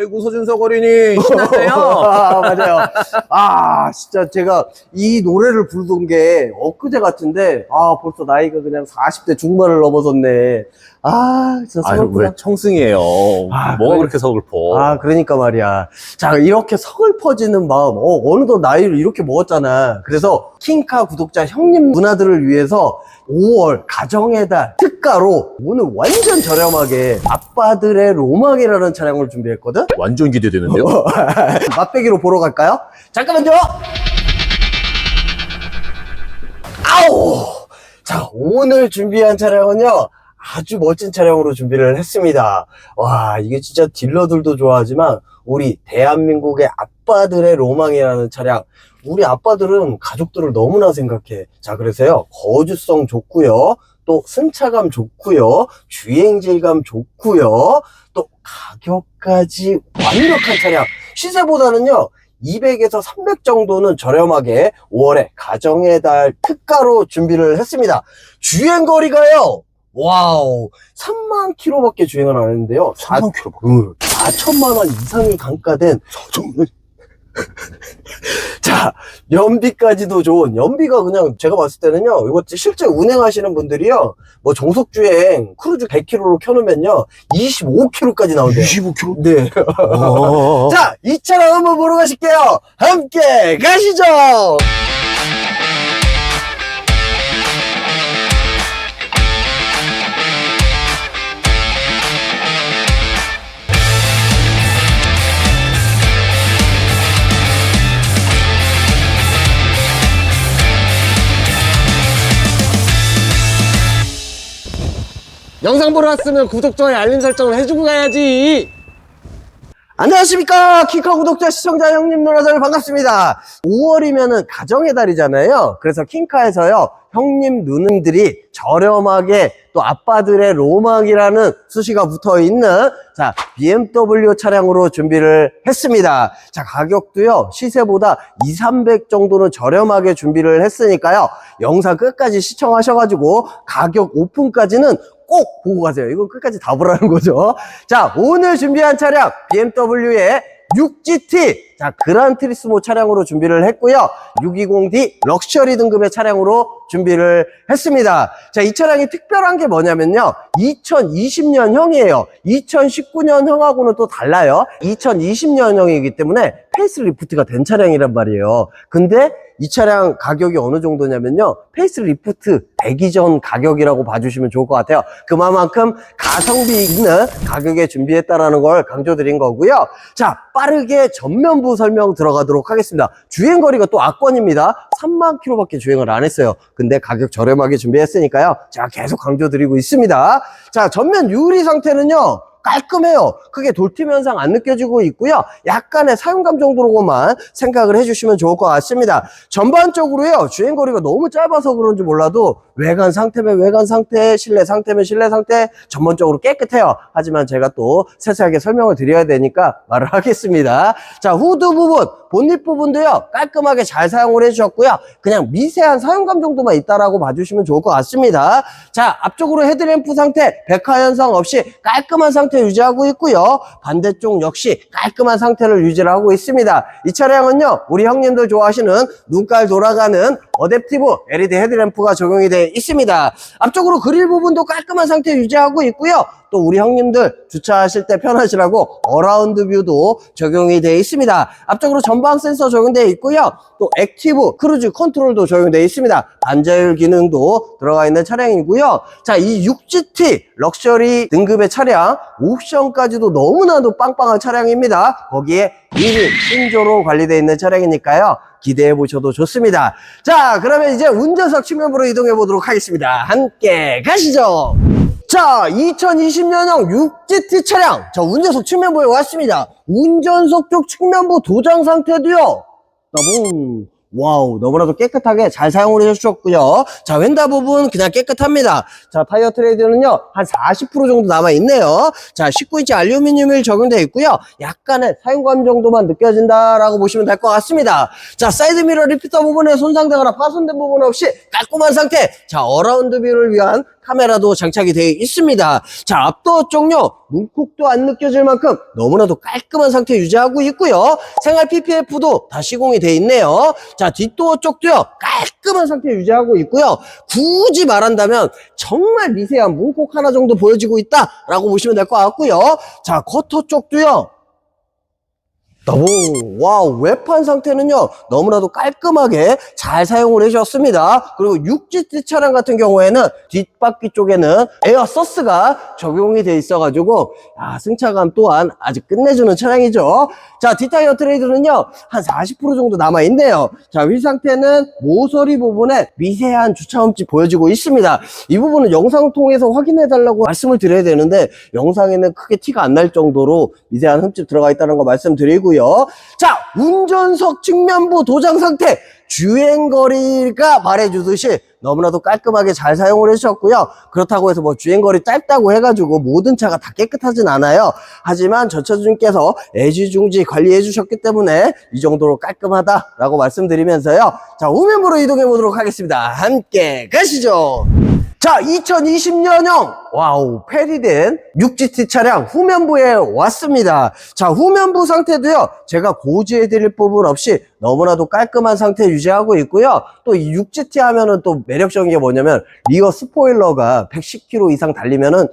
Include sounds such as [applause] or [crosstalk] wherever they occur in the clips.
아이고 서준석 어린이 [laughs] 신났어요. 아, 맞아요. 아, 진짜 제가 이 노래를 부르던 게 엊그제 같은데, 아, 벌써 나이가 그냥 40대 중반을 넘어섰네. 아, 진짜 아유 서글프다. 왜 청승이에요. 아, 뭐가 그래. 그렇게 서글퍼? 아, 그러니까 말이야. 자, 이렇게 서글퍼지는 마음, 어, 어느덧 나이를 이렇게 먹었잖아. 그래서 킹카 구독자 형님 누나들을 위해서 5월 가정의 달 특가로 오늘 완전 저렴하게 아빠들의 로망이라는 차량을 준비했거든? 완전 기대되는데요. [laughs] 맛배기로 보러 갈까요? 잠깐만요! 아우! 자, 오늘 준비한 차량은요, 아주 멋진 차량으로 준비를 했습니다. 와, 이게 진짜 딜러들도 좋아하지만, 우리 대한민국의 아빠들의 로망이라는 차량. 우리 아빠들은 가족들을 너무나 생각해. 자, 그래서요, 거주성 좋고요 또 승차감 좋고요 주행 질감 좋고요 또 가격까지 완벽한 차량. 시세보다는요, 200에서 300 정도는 저렴하게 5월에 가정의 달 특가로 준비를 했습니다. 주행 거리가요, 와우, 3만 킬로밖에 주행을 안 했는데요. 3만 킬로. 4천만 원 이상이 감가된 [laughs] 자 연비까지도 좋은 연비가 그냥 제가 봤을 때는요 이거 실제 운행하시는 분들이요 뭐 정속주행 크루즈 100km로 켜놓으면요 25km까지 나온대요 25km? 네. 어. [laughs] 자, 이 차량 한번 보러 가실게요. 함께 가시죠. 영상 보러 왔으면 구독, 좋아요, 알림 설정을 해주고 가야지. 안녕하십니까. 키카 구독자 시청자 형님 누나들 반갑습니다. 5월이면은 가정의 달이잖아요. 그래서 킹카에서요. 형님 누님들이 저렴하게 또 아빠들의 로망이라는 수식어가 붙어 있는 자, BMW 차량으로 준비를 했습니다. 자, 가격도요. 시세보다 2, 300 정도는 저렴하게 준비를 했으니까요. 영상 끝까지 시청하셔가지고 가격 오픈까지는 꼭 보고 가세요. 이거 끝까지 다 보라는 거죠. 자, 오늘 준비한 차량 BMW의 6GT 자 그란트리스모 차량으로 준비를 했고요. 620D 럭셔리 등급의 차량으로 준비를 했습니다. 자이 차량이 특별한 게 뭐냐면요. 2020년형이에요. 2019년형하고는 또 달라요. 2020년형이기 때문에 페이스리프트가 된 차량이란 말이에요. 근데 이 차량 가격이 어느 정도냐면요. 페이스 리프트 되기 전 가격이라고 봐주시면 좋을 것 같아요. 그만큼 가성비 있는 가격에 준비했다라는 걸 강조드린 거고요. 자 빠르게 전면부 설명 들어가도록 하겠습니다. 주행 거리가 또 압권입니다. 3만 킬로밖에 주행을 안 했어요. 근데 가격 저렴하게 준비했으니까요. 제가 계속 강조드리고 있습니다. 자 전면 유리 상태는요 깔끔해요. 크게 돌팀 현상 안 느껴지고 있고요. 약간의 사용감 정도로만 생각을 해주시면 좋을 것 같습니다. 전반적으로요. 주행거리가 너무 짧아서 그런지 몰라도 외관 상태면 외관 상태, 실내 상태면 실내 상태 전반적으로 깨끗해요. 하지만 제가 또 세세하게 설명을 드려야 되니까 말을 [laughs] 하겠습니다. 자 후드 부분, 본닛 부분도요. 깔끔하게 잘 사용을 해주셨고요. 그냥 미세한 사용감 정도만 있다라고 봐주시면 좋을 것 같습니다. 자 앞쪽으로 헤드램프 상태, 백화 현상 없이 깔끔한 상태 유지하고 있고요. 반대쪽 역시 깔끔한 상태를 유지를 하고 있습니다. 이 차량은요. 우리 형님들 좋아하시는 눈깔 돌아가는 어댑티브 LED 헤드램프가 적용이 되어 있습니다. 앞쪽으로 그릴 부분도 깔끔한 상태 유지하고 있고요. 또 우리 형님들 주차하실 때 편하시라고 어라운드 뷰도 적용이 되어 있습니다. 앞쪽으로 전방 센서 적용되어 있고요. 또 액티브 크루즈 컨트롤도 적용되어 있습니다. 반자율 기능도 들어가 있는 차량이고요. 자, 이 6GT 럭셔리 등급의 차량 옵션까지도 너무나도 빵빵한 차량입니다. 거기에 1위 신조로 관리되어 있는 차량이니까요. 기대해 보셔도 좋습니다. 자, 그러면 이제 운전석 측면부로 이동해 보도록 하겠습니다. 함께 가시죠. 자, 2020년형 6GT 차량. 자, 운전석 측면부에 왔습니다. 운전석 쪽 측면부 도장 상태도요. 너무 와우 너무나도 깨끗하게 잘 사용을 해주셨고요. 자 휀다 부분 그냥 깨끗합니다. 자 타이어 트레이드는요 한 40% 정도 남아있네요. 자 19인치 알루미늄이 적용되어 있고요. 약간의 사용감 정도만 느껴진다라고 보시면 될 것 같습니다. 자 사이드미러 리피터 부분에 손상되거나 파손된 부분 없이 깔끔한 상태. 자 어라운드 뷰를 위한 카메라도 장착이 되어 있습니다. 자, 앞도어 쪽요. 문콕도 안 느껴질 만큼 너무나도 깔끔한 상태 유지하고 있고요. 생활 PPF도 다 시공이 되어 있네요. 자, 뒷도어 쪽도요. 깔끔한 상태 유지하고 있고요. 굳이 말한다면 정말 미세한 문콕 하나 정도 보여지고 있다라고 보시면 될 것 같고요. 자, 커터 쪽도요. 너무 와우 외판 상태는요 너무나도 깔끔하게 잘 사용을 해주셨습니다. 그리고 6GT 차량 같은 경우에는 뒷바퀴 쪽에는 에어 서스가 적용이 돼 있어 가지고 아, 승차감 또한 아주 끝내주는 차량이죠. 자 뒷타이어 트레이드는요 한 40% 정도 남아 있네요. 자휠 상태는 모서리 부분에 미세한 주차 흠집 보여지고 있습니다. 이 부분은 영상을 통해서 확인해 달라고 말씀을 드려야 되는데 영상에는 크게 티가 안 날 정도로 미세한 흠집 들어가 있다는 거 말씀드리고 요. 자, 운전석 측면부 도장 상태 주행거리가 말해주듯이 너무나도 깔끔하게 잘 사용을 해주셨고요. 그렇다고 해서 뭐 주행거리 짧다고 해가지고 모든 차가 다 깨끗하진 않아요. 하지만 전차주님께서 애지중지 관리해 주셨기 때문에 이 정도로 깔끔하다라고 말씀드리면서요. 자, 후면부로 이동해 보도록 하겠습니다. 함께 가시죠. 자, 2020년형 와우 페리된 6GT 차량 후면부에 왔습니다. 자, 후면부 상태도요. 제가 고지해 드릴 부분 없이 너무나도 깔끔한 상태 유지하고 있고요. 또 이 6GT 하면은 또 매력적인 게 뭐냐면 리어 스포일러가 110km 이상 달리면은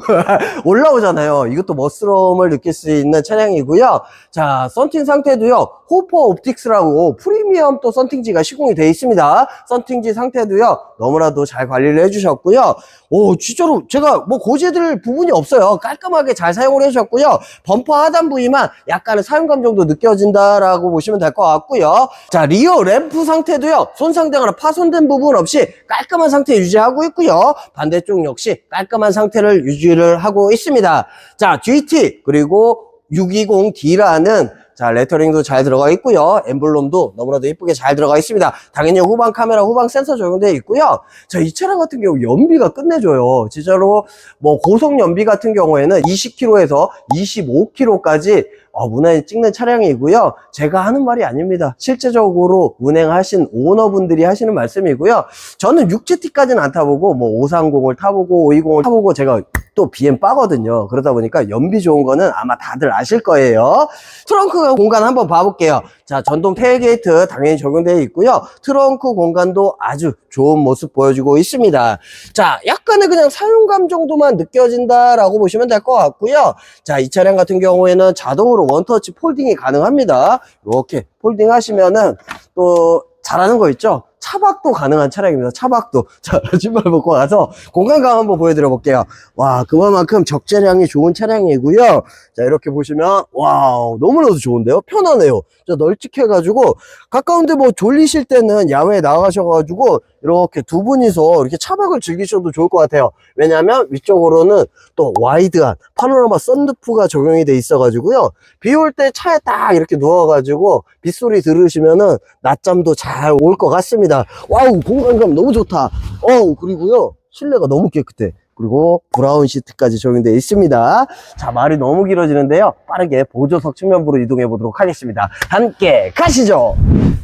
[laughs] 올라오잖아요. 이것도 멋스러움을 느낄 수 있는 차량이고요. 자, 썬팅 상태도요. 호퍼 옵틱스라고 프리미엄 또 썬팅지가 시공이 되어 있습니다. 썬팅지 상태도요. 너무나도 잘 관리를 해주셨고요. 오, 진짜로 제가 뭐 고지해드릴 부분이 없어요. 깔끔하게 잘 사용을 해주셨고요. 범퍼 하단 부위만 약간의 사용감 정도 느껴진다라고 보시면 될 것 같고요. 자, 리어 램프 상태도요. 손상되거나 파손된 부분 없이 깔끔한 상태 유지하고 있고요. 반대쪽 역시 깔끔한 상태를 유지를 하고 있습니다. 자, GT 그리고 620D라는 자, 레터링도 잘 들어가 있고요. 엠블럼도 너무나도 예쁘게 잘 들어가 있습니다. 당연히 후방 카메라, 후방 센서 적용되어 있고요. 자, 이 차량 같은 경우 연비가 끝내줘요. 진짜로 뭐 고속 연비 같은 경우에는 20km에서 25km까지 어, 운행 찍는 차량이고요. 제가 하는 말이 아닙니다. 실제적으로 운행하신 오너분들이 하시는 말씀이고요. 저는 6GT까지는 안 타보고 뭐 530을 타보고 520을 타보고 제가 또 BM 빠거든요. 그러다 보니까 연비 좋은 거는 아마 다들 아실 거예요. 트렁크 공간 한번 봐볼게요. 자, 전동 테일게이트 당연히 적용되어 있고요. 트렁크 공간도 아주 좋은 모습 보여주고 있습니다. 자, 약간의 그냥 사용감 정도만 느껴진다라고 보시면 될 것 같고요. 자, 이 차량 같은 경우에는 자동으로 원터치 폴딩이 가능합니다. 이렇게 폴딩 하시면은 또 잘하는 거 있죠? 차박도 가능한 차량입니다. 차박도. [laughs] 자, 신발 벗고 가서 공간감 한번 보여드려 볼게요. 와, 그만큼 적재량이 좋은 차량이고요. 자, 이렇게 보시면, 와우, 너무나도 좋은데요? 편하네요. 자, 널찍해가지고, 가까운데 뭐 졸리실 때는 야외에 나가셔가지고, 이렇게 두 분이서 이렇게 차박을 즐기셔도 좋을 것 같아요. 왜냐면 위쪽으로는 또 와이드한 파노라마 썬루프가 적용이 돼 있어 가지고요. 비 올 때 차에 딱 이렇게 누워 가지고 빗소리 들으시면은 낮잠도 잘 올 것 같습니다. 와우, 공간감 너무 좋다. 어우, 그리고요. 실내가 너무 깨끗해. 그리고 브라운 시트까지 적용되어 있습니다. 자, 말이 너무 길어지는데요. 빠르게 보조석 측면부로 이동해 보도록 하겠습니다. 함께 가시죠.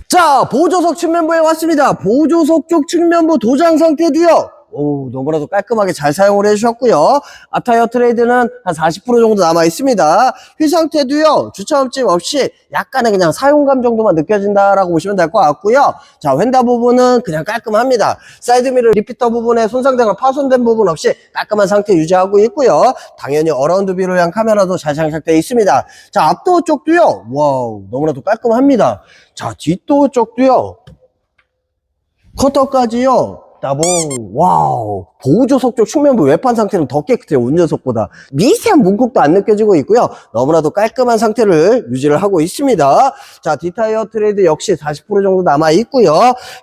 자, 보조석 측면부에 왔습니다. 보조석 쪽 측면부 도장 상태도요. 오, 너무나도 깔끔하게 잘 사용을 해주셨고요. 앞타이어 트레이드는 한 40% 정도 남아 있습니다. 휠 상태도요, 주차 흠집 없이 약간의 그냥 사용감 정도만 느껴진다라고 보시면 될 것 같고요. 자, 휀다 부분은 그냥 깔끔합니다. 사이드미러 리피터 부분에 손상되거나 파손된 부분 없이 깔끔한 상태 유지하고 있고요. 당연히 어라운드 비로 위한 카메라도 잘 장착되어 있습니다. 자, 앞도어 쪽도요, 와우, 너무나도 깔끔합니다. 자, 뒷도어 쪽도요, 커터까지요. 따봉 와우 보조석 쪽 측면부 외판 상태는 더 깨끗해요 운전석보다. 미세한 문콕도 안 느껴지고 있고요. 너무나도 깔끔한 상태를 유지를 하고 있습니다. 자 뒷타이어 트레이드 역시 40% 정도 남아 있고요.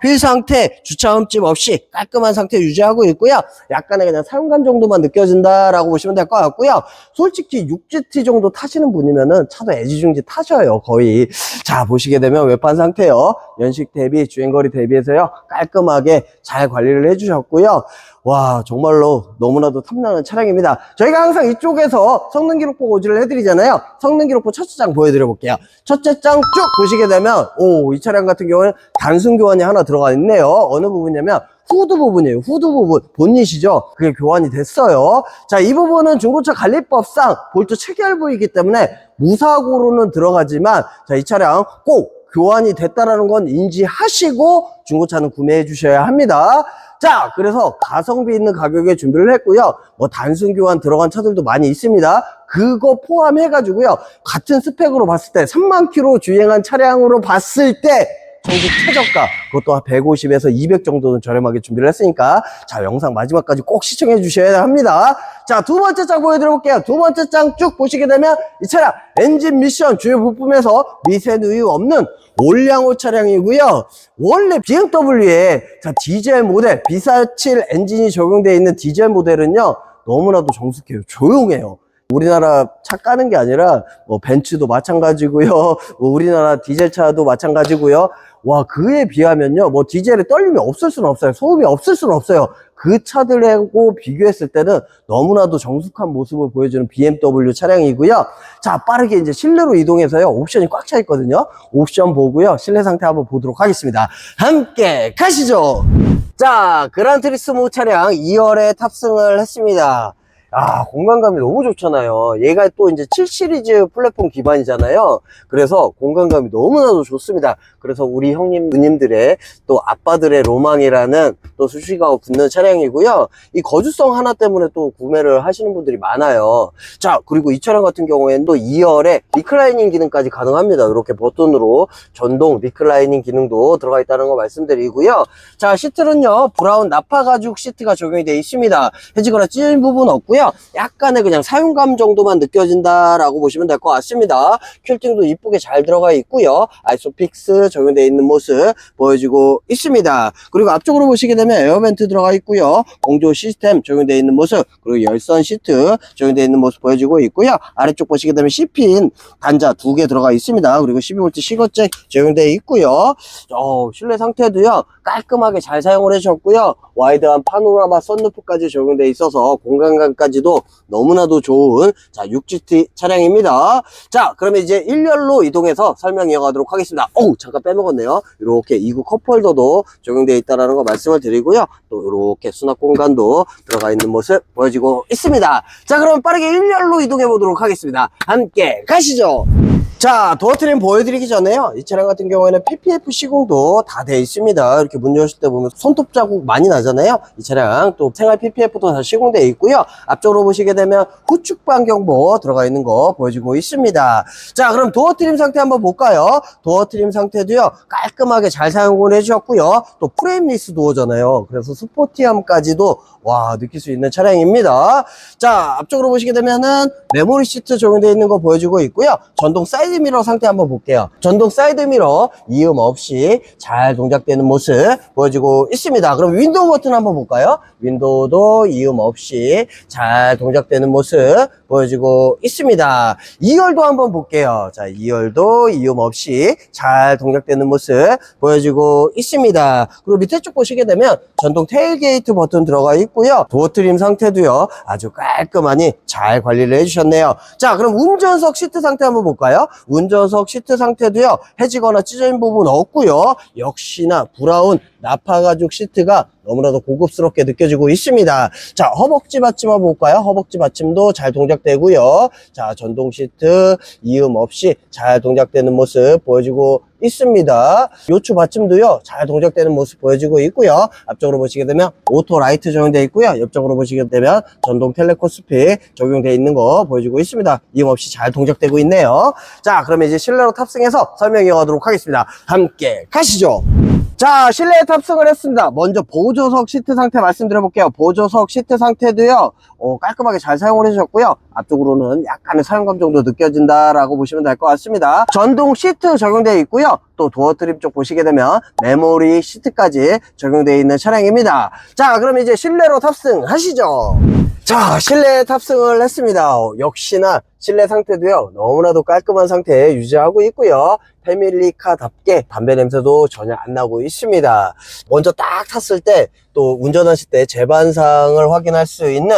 휠 상태 주차 흠집 없이 깔끔한 상태 유지하고 있고요. 약간의 그냥 사용감 정도만 느껴진다라고 보시면 될 것 같고요. 솔직히 6GT 정도 타시는 분이면은 차도 애지중지 타셔요 거의. 자 보시게 되면 외판 상태요. 연식 대비 주행거리 대비해서요. 깔끔하게 잘 관리를 해주셨고요 와 정말로 너무나도 탐나는 차량입니다 저희가 항상 이쪽에서 성능 기록부 고지를 해드리잖아요 성능 기록부 첫째 장 보여드려 볼게요 첫째 장 쭉 보시게 되면 오 이 차량 같은 경우는 단순 교환이 하나 들어가 있네요 어느 부분이냐면 후드 부분이에요. 후드 부분. 본닛이죠. 그게 교환이 됐어요. 자, 이 부분은 중고차 관리법상 볼트 체결부이기 때문에 무사고로는 들어가지만 자, 이 차량 꼭 교환이 됐다라는 건 인지하시고 중고차는 구매해 주셔야 합니다. 자, 그래서 가성비 있는 가격에 준비를 했고요. 뭐 단순 교환 들어간 차들도 많이 있습니다. 그거 포함해 가지고요. 같은 스펙으로 봤을 때 3만 킬로 주행한 차량으로 봤을 때 전국 최저가 그것도 한 150에서 200 정도는 저렴하게 준비를 했으니까 자 영상 마지막까지 꼭 시청해 주셔야 합니다. 자 두 번째 장 보여드려 볼게요. 두 번째 장 쭉 보시게 되면 이 차량 엔진 미션 주요 부품에서 미세 누유 없는 올량호 차량이고요. 원래 BMW에 자 디젤 모델 B47 엔진이 적용되어 있는 디젤 모델은요 너무나도 정숙해요. 조용해요. 우리나라 차 까는 게 아니라 뭐 벤츠도 마찬가지고요. 뭐 우리나라 디젤 차도 마찬가지고요. 와 그에 비하면요. 뭐 디젤에 떨림이 없을 수는 없어요. 소음이 없을 수는 없어요. 그 차들하고 비교했을 때는 너무나도 정숙한 모습을 보여주는 BMW 차량이고요. 자 빠르게 이제 실내로 이동해서요. 옵션이 꽉 차 있거든요. 옵션 보고요. 실내 상태 한번 보도록 하겠습니다. 함께 가시죠. 자 그란트리스모 차량 2열에 탑승을 했습니다. 아, 공간감이 너무 좋잖아요. 얘가 또 이제 7 시리즈 플랫폼 기반이잖아요. 그래서 공간감이 너무나도 좋습니다. 그래서 우리 형님, 누님들의 또 아빠들의 로망이라는 또 수식어가 붙는 차량이고요. 이 거주성 하나 때문에 또 구매를 하시는 분들이 많아요. 자, 그리고 이 차량 같은 경우에는 또 2열에 리클라이닝 기능까지 가능합니다. 이렇게 버튼으로 전동 리클라이닝 기능도 들어가 있다는 거 말씀드리고요. 자, 시트는요, 브라운 나파 가죽 시트가 적용이 되어 있습니다. 해지거나 찢어진 부분 없고요. 약간의 그냥 사용감 정도만 느껴진다라고 보시면 될 것 같습니다. 퀼팅도 이쁘게 잘 들어가 있고요. 아이소픽스 적용되어 있는 모습 보여지고 있습니다. 그리고 앞쪽으로 보시게 되면 에어벤트 들어가 있고요. 공조 시스템 적용되어 있는 모습, 그리고 열선 시트 적용되어 있는 모습 보여지고 있고요. 아래쪽 보시게 되면 C핀 단자 두 개 들어가 있습니다. 그리고 12V 시거잭 적용되어 있고요. 어, 실내 상태도요. 깔끔하게 잘 사용을 해주셨고요. 와이드한 파노라마 썬루프까지 적용되어 있어서 공간감까지 도 너무나도 좋은 자 6GT 차량입니다. 자 그러면 이제 1열로 이동해서 설명 이어가도록 하겠습니다. 어우 잠깐 빼먹었네요. 이렇게 2구 컵홀더도 적용되어 있다는 거 말씀을 드리고요. 또 이렇게 수납 공간도 들어가 있는 모습 보여지고 있습니다. 자 그럼 빠르게 1열로 이동해 보도록 하겠습니다. 함께 가시죠. 자, 도어 트림 보여드리기 전에요. 이 차량 같은 경우에는 PPF 시공도 다 돼 있습니다. 이렇게 문 여실 때 보면 손톱 자국 많이 나잖아요. 이 차량 또 생활 PPF도 다 시공되어 있고요. 앞쪽으로 보시게 되면 후축 반경보 들어가 있는 거 보여지고 있습니다. 자, 그럼 도어 트림 상태 한번 볼까요? 도어 트림 상태도요. 깔끔하게 잘 사용을 해주셨고요. 또 프레임리스 도어잖아요. 그래서 스포티함까지도 와 느낄 수 있는 차량입니다. 자, 앞쪽으로 보시게 되면은 메모리 시트 적용되어 있는 거 보여지고 있고요. 전동 사이드 미러 상태 한번 볼게요. 전동 사이드 미러 이음 없이 잘 동작되는 모습 보여지고 있습니다. 그럼 윈도우 버튼 한번 볼까요? 윈도우도 이음 없이 잘 동작되는 모습 보여지고 있습니다. 2열도 한번 볼게요. 자, 2열도 이음 없이 잘 동작되는 모습 보여지고 있습니다. 그리고 밑에 쪽 보시게 되면 전동 테일게이트 버튼 들어가 있고요. 도어 트림 상태도요. 아주 깔끔하니 잘 관리를 해주셨네요. 자, 그럼 운전석 시트 상태 한번 볼까요? 운전석 시트 상태도요. 해지거나 찢어진 부분 없고요. 역시나 브라운 나파 가죽 시트가 너무나도 고급스럽게 느껴지고 있습니다. 자, 허벅지 받침 한번 볼까요? 허벅지 받침도 잘 동작되고요. 자, 전동 시트 이음 없이 잘 동작되는 모습 보여지고 있습니다. 요추 받침도요, 잘 동작되는 모습 보여지고 있고요. 앞쪽으로 보시게 되면 오토 라이트 적용되어 있고요. 옆쪽으로 보시게 되면 전동 텔레코스피 적용되어 있는 거 보여지고 있습니다. 이음 없이 잘 동작되고 있네요. 자, 그러면 이제 실내로 탑승해서 설명 이어가도록 하겠습니다. 함께 가시죠. 자, 실내에 탑승을 했습니다. 먼저 보조석 시트 상태 말씀드려 볼게요. 보조석 시트 상태도요, 어, 깔끔하게 잘 사용을 해주셨고요. 앞쪽으로는 약간의 사용감 정도 느껴진다라고 보시면 될 것 같습니다. 전동 시트 적용되어 있고요. 또 도어 트립 쪽 보시게 되면 메모리 시트까지 적용되어 있는 차량입니다. 자, 그럼 이제 실내로 탑승하시죠. 자, 실내에 탑승을 했습니다. 어, 역시나 실내 상태도요, 너무나도 깔끔한 상태에 유지하고 있고요. 패밀리카답게 담배 냄새도 전혀 안 나고 있습니다. 먼저 딱 탔을 때 또 운전하실 때 재반상을 확인할 수 있는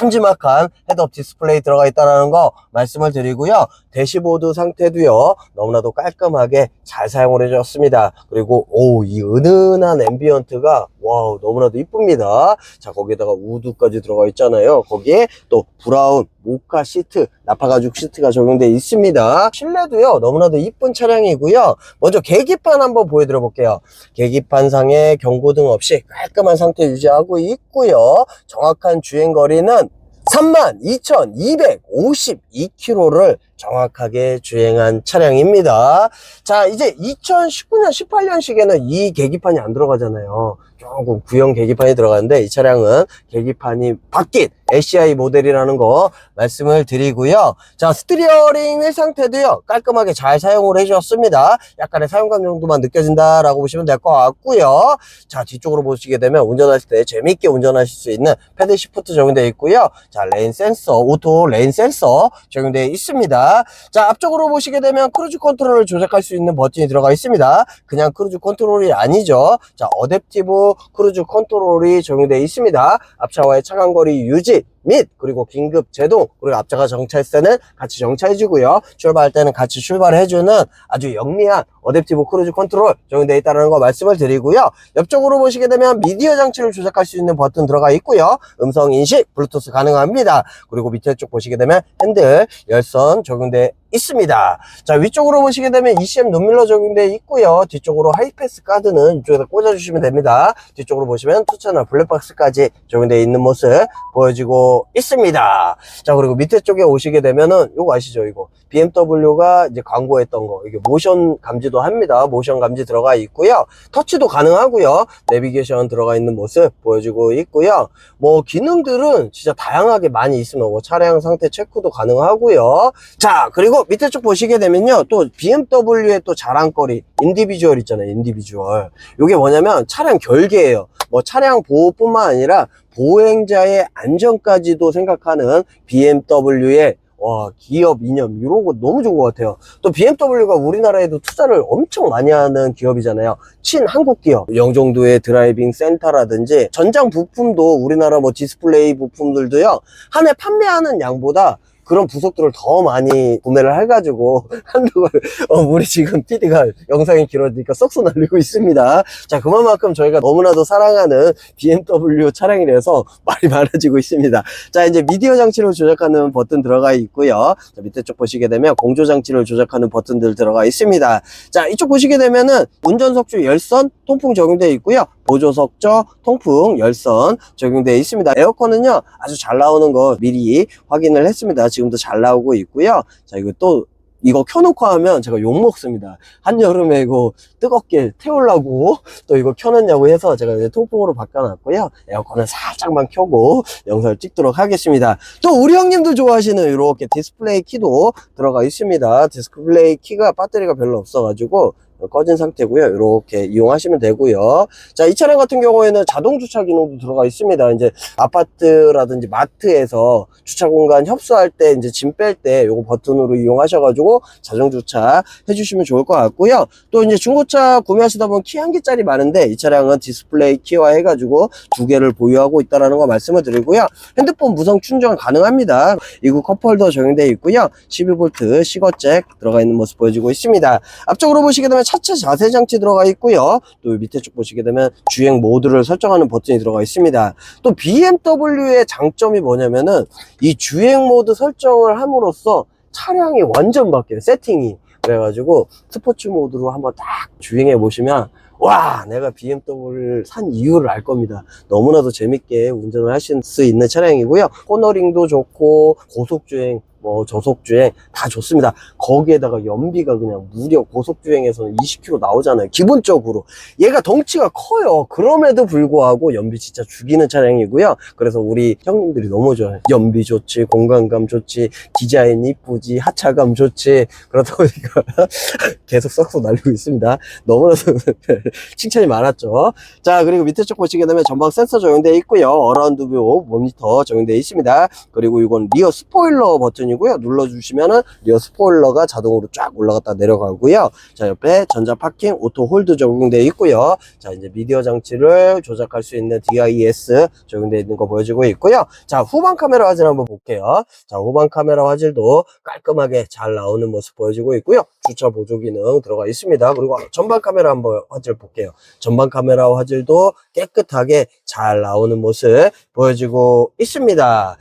큼지막한 헤드업 디스플레이 들어가 있다는 거 말씀을 드리고요. 대시보드 상태도요 너무나도 깔끔하게 잘 사용을 해줬습니다. 그리고 오 이 은은한 앰비언트가 와우 너무나도 이쁩니다. 자 거기에다가 우드까지 들어가 있잖아요. 거기에 또 브라운 모카 시트 나파 가죽 시트가 적용되어 있습니다. 실내도요 너무나도 이쁜 차량이고요. 먼저 계기판 한번 보여드려 볼게요. 계기판 상에 경고등 없이 깔끔한 상태 유지하고 있고요. 정확한 주행거리는 32,252km를 정확하게 주행한 차량입니다. 자, 이제 2019년, 18년식에는 이 계기판이 안 들어가잖아요. 조금 구형 계기판이 들어가는데 이 차량은 계기판이 바뀐 SCI 모델이라는 거 말씀을 드리고요. 자, 스티리어링 휠 상태도요, 깔끔하게 잘 사용을 해주셨습니다. 약간의 사용감 정도만 느껴진다라고 보시면 될 것 같고요. 자, 뒤쪽으로 보시게 되면 운전하실 때 재미있게 운전하실 수 있는 패드 시프트 적용되어 있고요. 자, 레인 센서, 오토 레인 센서 적용되어 있습니다. 자, 앞쪽으로 보시게 되면 크루즈 컨트롤을 조작할 수 있는 버튼이 들어가 있습니다. 그냥 크루즈 컨트롤이 아니죠. 자, 어댑티브 크루즈 컨트롤이 적용되어 있습니다. 앞차와의 차간거리 유지 및 그리고 긴급 제동 그리고 앞차가 때는 같이 정차해주고요. 출발할 때는 같이 출발해주는 아주 영리한 어댑티브 크루즈 컨트롤 적용되어 있다는 거 말씀을 드리고요. 옆쪽으로 보시게 되면 미디어 장치를 조작할 수 있는 버튼 들어가 있고요. 음성 인식, 블루투스 가능합니다. 그리고 밑에 쪽 보시게 되면 핸들, 열선 적용되어 있습니다. 자, 위쪽으로 보시게 되면 ECM 눈밀러 적용되어 있고요. 뒤쪽으로 하이패스 카드는 이쪽에다 꽂아주시면 됩니다. 뒤쪽으로 보시면 투처널 블랙박스까지 적용되어 있는 모습 보여지고 있습니다. 자, 그리고 밑에 쪽에 오시게 되면은 이거 아시죠? 이거 BMW가 이제 광고했던 거 이게 모션 감지도 합니다. 모션 감지 들어가 있고요. 터치도 가능하고요. 내비게이션 들어가 있는 모습 보여주고 있고요. 뭐 기능들은 진짜 다양하게 많이 있습니다. 뭐 차량 상태 체크도 가능하고요. 자, 그리고 밑에 쪽 보시게 되면요. 또 BMW의 또 자랑거리 인디비주얼 있잖아요. 인디비주얼. 이게 뭐냐면 차량 결계예요. 뭐 차량 보호뿐만 아니라 보행자의 안전까지도 생각하는 BMW의 와 기업 이념 이런 거 너무 좋은 것 같아요. 또 BMW가 우리나라에도 투자를 엄청 많이 하는 기업이잖아요. 친한국 기업. 영종도의 드라이빙 센터라든지 전장 부품도 우리나라 뭐 디스플레이 부품들도요. 한 해 판매하는 양보다 그런 부속들을 더 많이 구매를 해가지고 [laughs] 걸, 어, 우리 지금 PD가 영상이 길어지니까 썩소 날리고 있습니다. 자, 그만큼 저희가 너무나도 사랑하는 BMW 차량이라서 말이 [laughs] 많아지고 있습니다. 자, 이제 미디어 장치를 조작하는 버튼 들어가 있고요. 자, 밑에 쪽 보시게 되면 공조 장치를 조작하는 버튼들 들어가 있습니다. 자, 이쪽 보시게 되면은 운전석주 열선 통풍 적용되어 있고요. 보조석조 통풍 열선 적용되어 있습니다. 에어컨은요 아주 잘 나오는 거 미리 확인을 했습니다. 지금도 잘 나오고 있고요. 자 이거 또 이거 켜놓고 하면 제가 욕 먹습니다. 한여름에 이거 뜨겁게 태우려고 또 이거 켜놨냐고 해서 제가 이제 통풍으로 바꿔놨고요. 에어컨은 살짝만 켜고 영상을 찍도록 하겠습니다. 또 우리 형님들 좋아하시는 이렇게 디스플레이 키도 들어가 있습니다. 디스플레이 키가 배터리가 별로 없어가지고 꺼진 상태고요. 이렇게 이용하시면 되고요. 자, 이 차량 같은 경우에는 자동 주차 기능도 들어가 있습니다. 이제 아파트라든지 마트에서 주차 공간 협소할 때 이제 짐 뺄 때 요거 버튼으로 이용하셔가지고 자동 주차 해주시면 좋을 것 같고요. 또 이제 중고차 구매하시다 보면 키 한 개짜리 많은데 이 차량은 디스플레이 키와 해가지고 두 개를 보유하고 있다라는 거 말씀을 드리고요. 핸드폰 무선 충전 가능합니다. 이구 컵홀더 적용되어 있고요. 12V 시거잭 들어가 있는 모습 보여지고 있습니다. 앞쪽으로 보시게 되면 차체 자세 장치 들어가 있고요. 또 밑에 쪽 보시게 되면 주행 모드를 설정하는 버튼이 들어가 있습니다. 또 BMW의 장점이 뭐냐면은 이 주행 모드 설정을 함으로써 차량이 완전 바뀌어요. 세팅이. 그래가지고 스포츠 모드로 한번 딱 주행해 보시면 와 내가 BMW를 산 이유를 알 겁니다. 너무나도 재밌게 운전을 하실 수 있는 차량이고요. 코너링도 좋고 고속주행 뭐 저속주행 다 좋습니다. 거기에다가 연비가 그냥 무려 고속주행에서는 20km 나오잖아요. 기본적으로. 얘가 덩치가 커요. 그럼에도 불구하고 연비 진짜 죽이는 차량이고요. 그래서 우리 형님들이 너무 좋아요. 연비 좋지, 공간감 좋지, 디자인 이쁘지, 하차감 좋지. 그러다 보니까 [laughs] 계속 썩소 날리고 있습니다. 너무나도 [laughs] 칭찬이 많았죠. 자, 그리고 밑에 쪽 보시게 되면 전방 센서 적용되어 있고요. 어라운드 뷰 모니터 적용되어 있습니다. 그리고 이건 리어 스포일러 버튼이 버튼이고요. 눌러주시면은 리어 스포일러가 자동으로 쫙 올라갔다 내려가고요. 자, 옆에 전자 파킹 오토 홀드 적용되어 있고요. 자, 이제 미디어 장치를 조작할 수 있는 DIS 적용되어 있는 거 보여주고 있고요. 자, 후방 카메라 화질 한번 볼게요. 자, 후방 카메라 화질도 깔끔하게 잘 나오는 모습 보여주고 있고요. 주차 보조 기능 들어가 있습니다. 그리고 전방 카메라 한번 화질 볼게요. 전방 카메라 화질도 깨끗하게 잘 나오는 모습 보여주고 있습니다.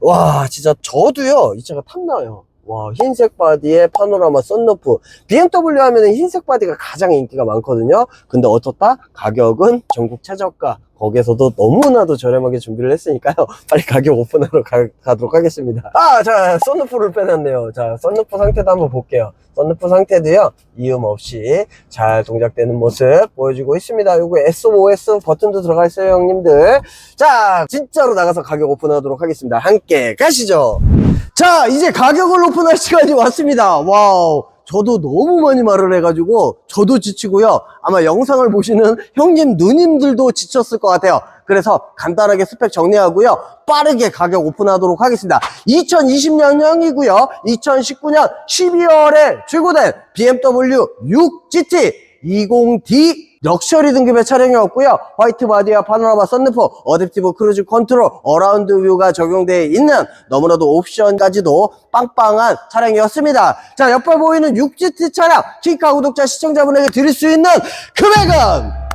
와, 진짜 저도요, 이 차가 탐나요. 와, 흰색 바디에 파노라마 썬루프. BMW 하면 은 흰색 바디가 가장 인기가 많거든요. 근데 어떻다? 가격은 전국 최저가. 거기에서도 너무나도 저렴하게 준비를 했으니까요. [laughs] 빨리 가격 오픈하러 가, 도록 하겠습니다. 아, 자, 썬루프를 빼놨네요. 자, 썬루프 상태도 한번 볼게요. 썬루프 상태도요, 이음 없이 잘 동작되는 모습 보여주고 있습니다. 요거 SOS 버튼도 들어가 있어요, 형님들. 자, 진짜로 나가서 가격 오픈하도록 하겠습니다. 함께 가시죠. 자, 이제 가격을 오픈할 시간이 왔습니다. 와우. 저도 너무 많이 말을 해가지고 저도 지치고요. 아마 영상을 보시는 형님, 누님들도 지쳤을 것 같아요. 그래서 간단하게 스펙 정리하고요. 빠르게 가격 오픈하도록 하겠습니다. 2020년형이고요. 2019년 12월에 출고된 BMW 6GT 20D 럭셔리 등급의 차량이었고요. 화이트 바디와 파노라마 썬루프, 어댑티브 크루즈 컨트롤, 어라운드 뷰가 적용되어 있는 너무나도 옵션까지도 빵빵한 차량이었습니다. 자, 옆에 보이는 6GT 차량 킹카 구독자 시청자분에게 드릴 수 있는 금액은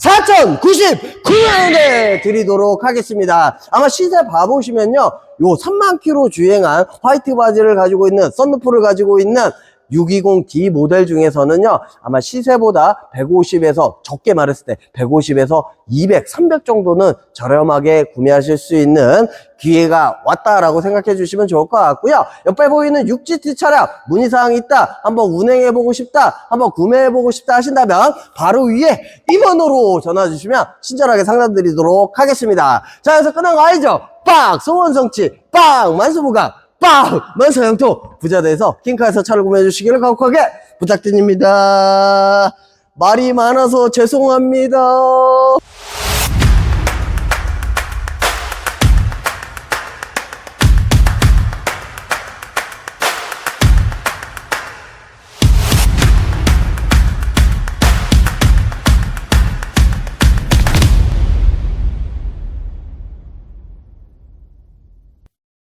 4,099만원에 드리도록 하겠습니다. 아마 시세 봐보시면요. 요 3만 킬로 주행한 화이트 바지를 가지고 있는 썬루프를 가지고 있는 620D 모델 중에서는요, 아마 시세보다 150에서, 적게 말했을 때 150에서 200, 300 정도는 저렴하게 구매하실 수 있는 기회가 왔다라고 생각해 주시면 좋을 것 같고요. 옆에 보이는 6GT 차량 문의사항이 있다, 한번 운행해보고 싶다, 한번 구매해보고 싶다 하신다면 바로 위에 임원으로 전화 주시면 친절하게 상담 드리도록 하겠습니다. 자, 그래서 끝난 거 알죠? 빵! 소원성취! 빵! 만수무강! 빵! 만사형통! 부자대에서 킹카에서 차를 구매해 주시기를 간곡하게 부탁드립니다. 말이 많아서 죄송합니다.